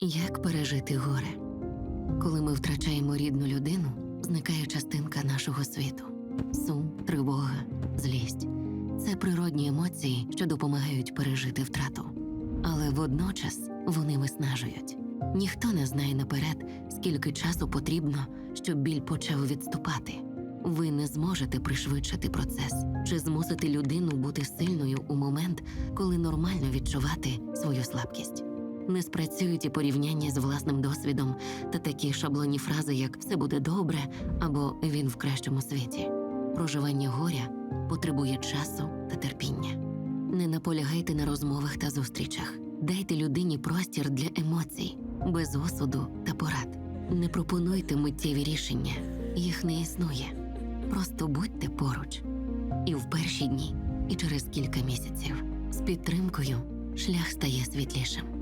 Як пережити горе? Коли ми втрачаємо рідну людину, зникає частинка нашого світу: сум, тривога, злість. Це природні емоції, що допомагають пережити втрату. Але водночас вони виснажують. Ніхто не знає наперед, скільки часу потрібно, щоб біль почав відступати. Ви не зможете пришвидшити процес чи змусити людину бути сильною у момент, коли нормально відчувати свою слабкість. Не спрацюють і порівняння з власним досвідом та такі шаблонні фрази, як все буде добре або він в кращому світі. Проживання горя потребує часу та терпіння. Не наполягайте на розмовах та зустрічах. Дайте людині простір для емоцій, без осуду та порад. Не пропонуйте миттєві рішення, їх не існує. Просто будьте поруч. І в перші дні, і через кілька місяців з підтримкою шлях стає світлішим.